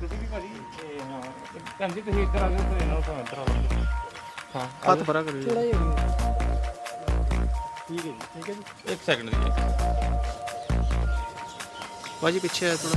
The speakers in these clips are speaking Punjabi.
ਤੁਸੀਂ ਵੀ ਭਾਜੀ ਤੇ ਹਾਂ ਭੈਣ ਜੀ ਤੁਸੀਂ ਇੱਧਰ ਆ ਜਾਓ ਤੇ ਨਾਲ ਤੋਂ ਇੱਧਰ ਆ ਜਾਓ ਹਾਂ। ਹੱਥ ਪਰਾ ਕਰੋ ਜੀ ਠੀਕ ਹੈ ਜੀ ਠੀਕ ਹੈ ਜੀ ਇੱਕ ਸੈਕਿੰਡ ਜੀ ਭਾਜੀ ਪਿੱਛੇ ਆ ਥੋੜਾ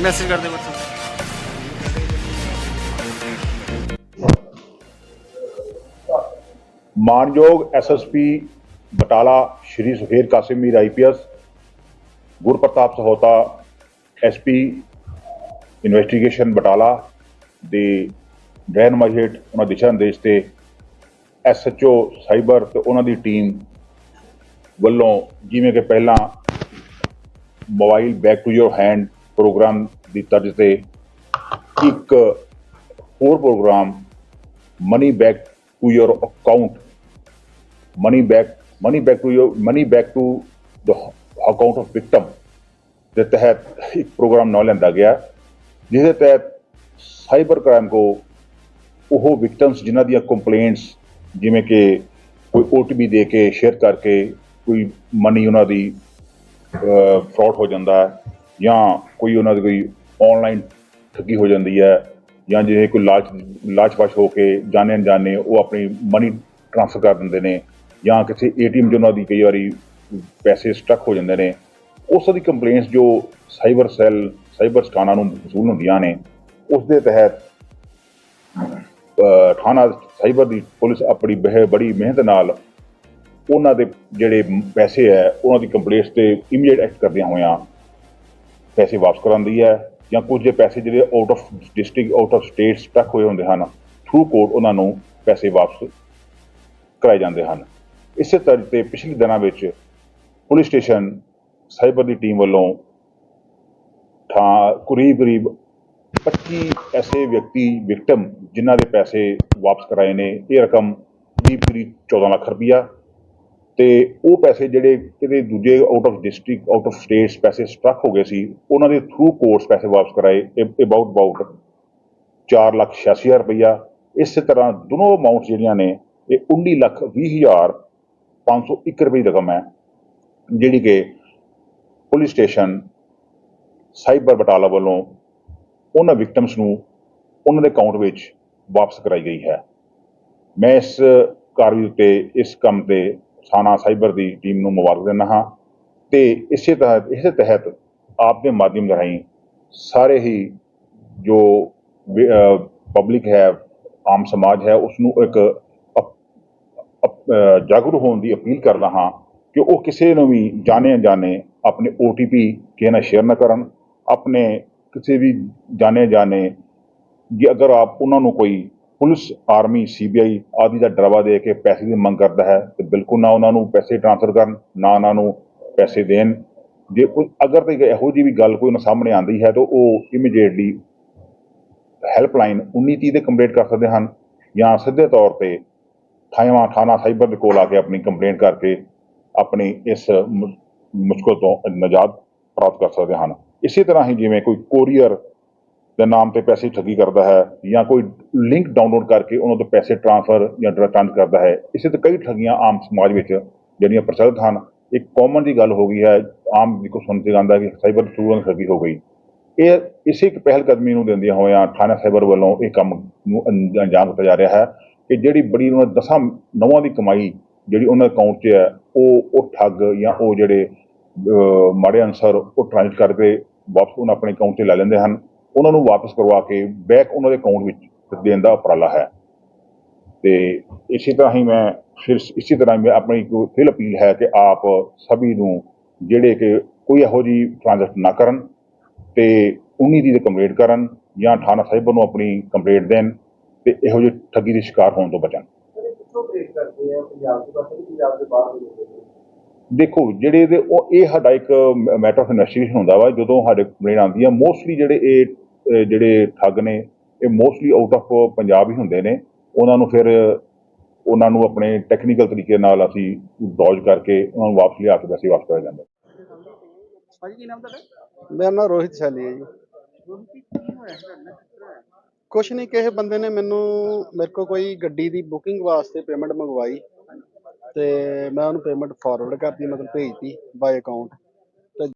ਮੈਸੇਜ ਕਰ ਦੇ WhatsApp ਮਾਨਯੋਗ SSP Batala Shri Sukher Kasimir IPS Gurpratap Sahota SP investigation Batala ਦੇ ਰਹਿਨਮਾਈ ਹੇਠ ਉਹਨਾਂ ਦਿਸ਼ਾ ਨਿਰਦੇਸ਼ ਤੇ ਐਸਐਚਓ ਸਾਈਬਰ ਤੇ ਉਹਨਾਂ ਦੀ ਟੀਮ ਵੱਲੋਂ ਜਿਵੇਂ ਕਿ ਪਹਿਲਾਂ mobile back to your hand program ਦੀ ਤਰਜ਼ ਤੇ ਇੱਕ ਹੋਰ program money back to your account money back money back to your money back to the account of victim ਦੇ ਤਹਿਤ ਇੱਕ ਪ੍ਰੋਗਰਾਮ ਨਾ ਲੈਂਦਾ ਗਿਆ ਜਿਸ ਦੇ ਤਹਿਤ ਸਾਈਬਰ ਕ੍ਰਾਈਮ ਕੋ ਉਹ ਵਿਕਟਮਸ ਜਿਨ੍ਹਾਂ ਦੀਆਂ ਕੰਪਲੇਂਟਸ ਜਿਵੇਂ ਕਿ ਕੋਈ OTP ਦੇ ਕੇ ਸ਼ੇਅਰ ਕਰਕੇ, ਕੋਈ ਮਨੀ ਉਹਨਾਂ ਦੀ ਫਰਾਡ ਹੋ ਜਾਂਦਾ ਹੈ ਜਾਂ ਕੋਈ ਉਹਨਾਂ ਦੀ ਕੋਈ ਆਨਲਾਈਨ ਠੱਗੀ ਹੋ ਜਾਂਦੀ ਹੈ ਜਾਂ ਜੇ ਕੋਈ ਲਾਲਚ ਲਾਲਚਵਸ਼ ਹੋ ਕੇ ਜਾਣੇ ਅਣਜਾਣੇ ਉਹ ਆਪਣੀ ਮਨੀ ਟ੍ਰਾਂਸਫਰ ਕਰ ਦਿੰਦੇ ਨੇ ਜਾਂ ਕਿਸੇ ਏਟੀਐਮ 'ਚ ਉਹਨਾਂ ਦੀ ਕਈ ਵਾਰੀ ਪੈਸੇ ਸਟਕ ਹੋ ਜਾਂਦੇ ਨੇ, ਉਸ ਦੀ ਕੰਪਲੇਂਟਸ ਜੋ ਸਾਈਬਰ ਸੈੱਲ ਸਾਈਬਰ ਸਟਾਣਾ ਨੂੰ ਵਸੂਲ ਹੁੰਦੀਆਂ ਨੇ ਉਸ ਦੇ ਤਹਿਤ ਥਾਣਾ ਸਾਈਬਰ ਦੀ ਪੁਲਿਸ ਆਪਣੀ ਬਹਿ, ਬੜੀ ਮਿਹਨਤ ਨਾਲ ਉਹਨਾਂ ਦੇ ਜਿਹੜੇ ਪੈਸੇ ਹੈ, ਉਹਨਾਂ ਦੀ ਕੰਪਲੇਂਟਸ ਤੇ ਇਮੀਡੀਏਟ ਐਕਟ ਕਰਦਿਆਂ ਹੋਇਆਂ ਪੈਸੇ ਵਾਪਸ ਕਰਾਉਂਦੀ ਹੈ ਜਾਂ ਕੁਝ ਜੇ ਪੈਸੇ ਜਿਹੜੇ out of district out of state stuck ਹੋਏ ਹੁੰਦੇ ਹਨ ਥਰੂ ਕੋਰਟ ਉਹਨਾਂ ਨੂੰ ਪੈਸੇ ਵਾਪਸ ਕਰਾਏ ਜਾਂਦੇ ਹਨ। ਇਸੇ ਤਰ੍ਹਾਂ ਤੇ ਪਿਛਲੇ ਦਿਨਾਂ ਵਿੱਚ ਪੁਲਿਸ ਸਟੇਸ਼ਨ ਸਾਈਬਰ ਦੀ ਟੀਮ ਵੱਲੋਂ ਠਾ ਕਰੀਬ ਕਰੀਬ 25 ਐਸੇ ਵਿਅਕਤੀ ਵਿਕਟਮ ਜਿਨ੍ਹਾਂ ਦੇ ਪੈਸੇ ਵਾਪਸ ਕਰਾਏ ਨੇ, ਇਹ ਰਕਮ ਕਰੀਬ ਕਰੀਬ 14 ਲੱਖ ਰੁਪਈਆ ਤੇ ਉਹ ਪੈਸੇ ਜਿਹੜੇ ਕਿਤੇ ਦੂਜੇ out of district out of states ਪੈਸੇ ਸਟਕ ਹੋ ਗਏ ਸੀ, ਉਹਨਾਂ ਦੇ ਥਰੂ ਕੋਰਸ ਪੈਸੇ ਵਾਪਸ ਕਰਾਏ ਅਬਾਊਟ ਅਬਾਊਟ 4 ਲੱਖ 86 ਹਜ਼ਾਰ ਰੁਪਈਆ। ਇਸੇ ਤਰ੍ਹਾਂ ਦੋਨੋਂ ਅਮਾਉਂਟ ਜਿਹੜੀਆਂ ਨੇ, ਇਹ 19 ਲੱਖ 20 ਹਜ਼ਾਰ 501 ਰੁਪਏ ਦੀ ਰਕਮ ਹੈ, ਜਿਹੜੀ ਕਿ ਪੁਲਿਸ ਸਟੇਸ਼ਨ ਸਾਈਬਰ ਬਟਾਲਾ ਵੱਲੋਂ ਉਹਨਾਂ ਵਿਕਟਮਸ ਨੂੰ ਉਹਨਾਂ ਦੇ ਅਕਾਊਂਟ ਵਿੱਚ ਵਾਪਸ ਕਰਾਈ ਗਈ ਹੈ। ਮੈਂ ਇਸ ਕਾਰਵਾਈ ਉੱਤੇ, ਇਸ ਕੰਮ ਤੇ ਥਾਣਾ ਸਾਈਬਰ ਦੀ ਟੀਮ ਨੂੰ ਮੁਬਾਰਕ ਦਿੰਦਾ ਹਾਂ ਤੇ ਇਸੇ ਤਹਿਤ ਇਸੇ ਤਹਿਤ ਆਪ ਦੇ ਮਾਧਿਅਮ ਰਾਹੀਂ ਸਾਰੇ ਹੀ ਜੋ ਪਬਲਿਕ ਹੈ, ਆਮ ਸਮਾਜ ਹੈ ਉਸ ਨੂੰ ਇੱਕ ਅਪ- ਜਾਗਰੂਕ ਹੋਣ ਦੀ ਅਪੀਲ ਕਰਦਾ ਹਾਂ ਕਿ ਉਹ ਕਿਸੇ ਨੂੰ ਵੀ ਜਾਣੇ ਅਣਜਾਣੇ ਆਪਣੇ OTP ਕਿਸੇ ਨਾਲ ਸ਼ੇਅਰ ਨਾ ਕਰਨ, ਆਪਣੇ ਕਿਸੇ ਵੀ ਜਾਣੇ ਜਾਣੇ ਜੇ ਅਗਰ ਆਪ ਉਹਨਾਂ ਨੂੰ ਕੋਈ ਪੁਲਿਸ, ਆਰਮੀ ਸੀਬੀਆਈ ਆਦਿ ਦਾ ਡਰਾਵਾ ਦੇ ਕੇ ਪੈਸੇ ਦੀ ਮੰਗ ਕਰਦਾ ਹੈ ਤੇ ਬਿਲਕੁਲ ਨਾ ਉਹਨਾਂ ਨੂੰ ਪੈਸੇ ਟ੍ਰਾਂਸਫਰ ਕਰਨ, ਨਾ ਉਹਨਾਂ ਨੂੰ ਪੈਸੇ ਦੇਣ। ਜੇ ਕੋਈ ਅਗਰ ਤੇ ਇਹੋ ਜਿਹੀ ਵੀ ਗੱਲ ਕੋਈ ਨਾ ਸਾਹਮਣੇ ਆਂਦੀ ਹੈ ਤਾਂ ਉਹ ਇਮੀਡੀਏਟਲੀ ਹੈਲਪਲਾਈਨ 1930 ਤੇ ਕੰਪਲੇਂਟ ਕਰ ਸਕਦੇ ਹਨ ਜਾਂ ਸਿੱਧੇ ਤੌਰ ਤੇ ਥਾਣਾ ਥਾਣਾ ਸਾਈਬਰ ਦੇ ਕੋਲ ਆ ਕੇ ਆਪਣੀ ਕੰਪਲੇਂਟ ਕਰਕੇ ਆਪਣੀ ਇਸ ਮੁਸ਼ਕਲ ਤੋਂ ਨਜਾਤ ਪ੍ਰਾਪਤ ਕਰ ਸਕਦੇ ਹਨ। ਇਸੇ ਤਰ੍ਹਾਂ ਹੀ ਜਿਵੇਂ ਕੋਈ ਕੋਰੀਅਰ ਦੇ ਨਾਮ ਤੇ ਪੈਸੇ ਠੱਗੀ ਕਰਦਾ ਹੈ ਜਾਂ ਕੋਈ ਲਿੰਕ ਡਾਊਨਲੋਡ ਕਰਕੇ ਉਹਨਾਂ ਤੋਂ ਪੈਸੇ ਟ੍ਰਾਂਸਫਰ ਜਾਂ ਟ੍ਰਾਂਸ ਕਰਦਾ ਹੈ, ਇਸੇ ਤੇ ਕਈ ਠੱਗੀਆਂ ਆਮ ਸਮਾਜ ਵਿੱਚ ਜਿਹੜੀਆਂ ਪ੍ਰਚਲਿਤ ਹਨ। ਇੱਕ ਕਾਮਨ ਦੀ ਗੱਲ ਹੋ ਗਈ ਹੈ, ਆਮ ਜਿੱਕੋ ਸੁਣ ਕੇ ਜਾਂਦਾ ਕਿ ਸਾਈਬਰ ਸਟੂਡੈਂਟ ਠੱਗੀ ਹੋ ਗਈ। ਇਹ ਇਸੇ ਇੱਕ ਪਹਿਲ ਕਦਮੀ ਨੂੰ ਦਿੰਦਿਆਂ ਹੋਇਆਂ ਥਾਣਾ ਸਾਈਬਰ ਵੱਲੋਂ ਇਹ ਕੰਮ ਨੂੰ ਅੰਜ- ਅੰਜਾਮ ਦਿੱਤਾ ਜਾ ਰਿਹਾ ਹੈ ਕਿ ਜਿਹੜੀ ਬੜੀ ਉਹਨਾਂ ਦਸਾਂ ਨਵਾਂ ਦੀ ਕਮਾਈ ਜਿਹੜੀ ਉਹਨਾਂ ਅਕਾਊਂਟ 'ਚ ਹੈ, ਉਹ ਉਹ ਠੱਗ ਜਾਂ ਉਹ ਜਿਹੜੇ ਮਾੜੇ ਅਨਸਰ ਉਹ ਟ੍ਰਾਂਸਫਰ ਕਰਕੇ ਵਾਪਸ ਉਹਨਾਂ ਆਪਣੇ ਅਕਾਊਂਟ 'ਤੇ ਲੈ ਲੈਂਦੇ ਹਨ। ਉਹਨਾਂ ਨੂੰ ਵਾਪਸ ਕਰਵਾ ਕੇ ਬੈਕ ਉਹਨਾਂ ਦੇ ਅਕਾਊਂਟ ਵਿੱਚ ਦੇਣ ਦਾ ਉਪਰਾਲਾ ਹੈ। ਤੇ ਇਸੇ ਤਰ੍ਹਾਂ ਹੀ ਮੈਂ ਫਿਰ ਇਸੇ ਤਰ੍ਹਾਂ ਹੀ ਮੈਂ ਆਪਣੀ ਫਿਰ ਅਪੀਲ ਹੈ ਕਿ ਆਪ ਸਭੀ ਨੂੰ ਜਿਹੜੇ ਕਿ ਕੋਈ ਇਹੋ ਜਿਹੀ ਟ੍ਰਾਂਜੈਕਸ਼ਨ ਨਾ ਕਰਨ ਤੇ 19 ਦੀ ਕੰਪਲੇਂਟ ਕਰਨ ਜਾਂ ਥਾਣਾ ਸਾਹਿਬ ਨੂੰ ਆਪਣੀ ਕੰਪਲੇਂਟ ਦੇਣ ਤੇ ਇਹੋ ਜਿਹੀ ਠੱਗੀ ਦੇ ਸ਼ਿਕਾਰ ਹੋਣ ਤੋਂ ਬਚਣ। ਦੇਖੋ ਜਿਹੜੇ ਦੇ ਉਹ ਇਹ ਸਾਡਾ ਇੱਕ ਮੈਟਰ ਆਫ ਇਨਵੈਸਟੀਗੇਸ਼ਨ ਹੁੰਦਾ ਵਾ ਜਦੋਂ ਸਾਡੇ ਕੰਪਲੇਂਟ ਆਉਂਦੀ ਆ ਮੋਸਟਲੀ ਜਿਹੜੇ ਇਹ ਜਿਹੜੇ ਠੱਗ ਨੇ ਇਹ ਮੋਸਟਲੀ ਆਊਟ ਆਫ ਪੰਜਾਬ ਹੀ ਹੁੰਦੇ ਨੇ। ਉਹਨਾਂ ਨੂੰ ਫਿਰ ਉਹਨਾਂ ਨੂੰ ਆਪਣੇ ਟੈਕਨੀਕਲ ਤਰੀਕੇ ਨਾਲ ਅਸੀਂ ਡੌਜ ਕਰਕੇ ਉਹਨਾਂ ਨੂੰ ਵਾਪਸ ਲਿਆ ਕੇ ਵੈਸੇ ਵਾਪਸ ਕਰਿਆ ਜਾਂਦਾ ਭਾਜੀ ਕੀ ਨਾਮ ਤੁਹਾਡਾ? ਮੇਰਾ ਨਾਮ ਰੋਹਿਤ ਸ਼ੈਲੀ ਹੈ ਜੀ। ਕੁਛ ਨਹੀਂ ਕਿਸੇ ਬੰਦੇ ਨੇ ਮੈਨੂੰ ਮੇਰੇ ਕੋਲ ਕੋਈ ਗੱਡੀ ਦੀ ਬੁਕਿੰਗ ਵਾਸਤੇ ਪੇਮੈਂਟ ਮੰਗਵਾਈ ਤੇ ਮੈਂ ਉਹਨੂੰ ਪੇਮੈਂਟ ਫਾਰਵਰਡ ਕਰਤੀ ਮਤਲਬ ਭੇਜਤੀ ਬਾਈ ਅਕਾਊਂਟ